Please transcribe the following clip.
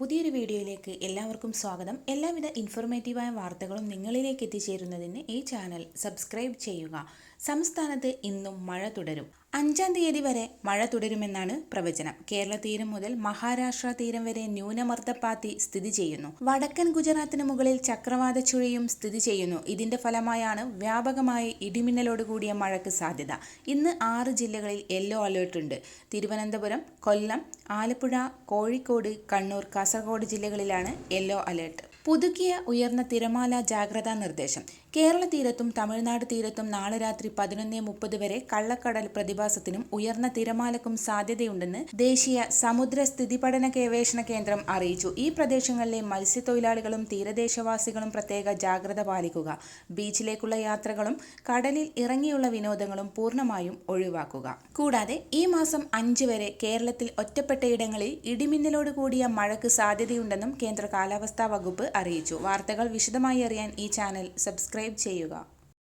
പുതിയൊരു വീഡിയോയിലേക്ക് എല്ലാവർക്കും സ്വാഗതം. എല്ലാവിധ ഇൻഫോർമേറ്റീവായ വാർത്തകളും നിങ്ങളിലേക്ക് എത്തിച്ചേരുന്നതിന് ഈ ചാനൽ സബ്സ്ക്രൈബ് ചെയ്യുക. സംസ്ഥാനത്ത് ഇന്നും മഴ തുടരും. അഞ്ചാം തീയതി വരെ മഴ തുടരുമെന്നാണ് പ്രവചനം. കേരള തീരം മുതൽ മഹാരാഷ്ട്ര തീരം വരെ ന്യൂനമർദ്ദപ്പാത്തി സ്ഥിതി ചെയ്യുന്നു. വടക്കൻ ഗുജറാത്തിന് മുകളിൽ ചക്രവാത ചുഴിയും സ്ഥിതി ചെയ്യുന്നു. ഇതിന്റെ ഫലമായാണ് വ്യാപകമായി ഇടിമിന്നലോടുകൂടിയ മഴയ്ക്ക് സാധ്യത. ഇന്ന് ആറ് ജില്ലകളിൽ യെല്ലോ അലേർട്ട് ഉണ്ട്. തിരുവനന്തപുരം കൊല്ലം ആലപ്പുഴ കോഴിക്കോട് കണ്ണൂർ കാസർഗോഡ് ജില്ലകളിലാണ് യെല്ലോ അലേർട്ട്. പുതുക്കിയ ഉയർന്ന തിരമാല ജാഗ്രതാ നിർദ്ദേശം. കേരള തീരത്തും തമിഴ്നാട് തീരത്തും നാളെ രാത്രി പതിനൊന്ന് മുപ്പത് വരെ കള്ളക്കടൽ പ്രതിഭാസത്തിനും ഉയർന്ന തിരമാലക്കും സാധ്യതയുണ്ടെന്ന് ദേശീയ സമുദ്ര സ്ഥിതി പഠന ഗവേഷണ കേന്ദ്രം അറിയിച്ചു. ഈ പ്രദേശങ്ങളിലെ മത്സ്യത്തൊഴിലാളികളും തീരദേശവാസികളും പ്രത്യേക ജാഗ്രത പാലിക്കുക. ബീച്ചിലേക്കുള്ള യാത്രകളും കടലിൽ ഇറങ്ങിയുള്ള വിനോദങ്ങളും പൂർണമായും ഒഴിവാക്കുക. കൂടാതെ ഈ മാസം അഞ്ച് വരെ കേരളത്തിൽ ഒറ്റപ്പെട്ടയിടങ്ങളിൽ ഇടിമിന്നലോട് കൂടിയ മഴയ്ക്ക് സാധ്യതയുണ്ടെന്നും കേന്ദ്ര കാലാവസ്ഥാ വകുപ്പ് അറിയിച്ചു. വാർത്തകൾ വിശദമായി അറിയാൻ ഈ ചാനൽ സബ്സ്ക്രൈബ് ചെയ്യുക.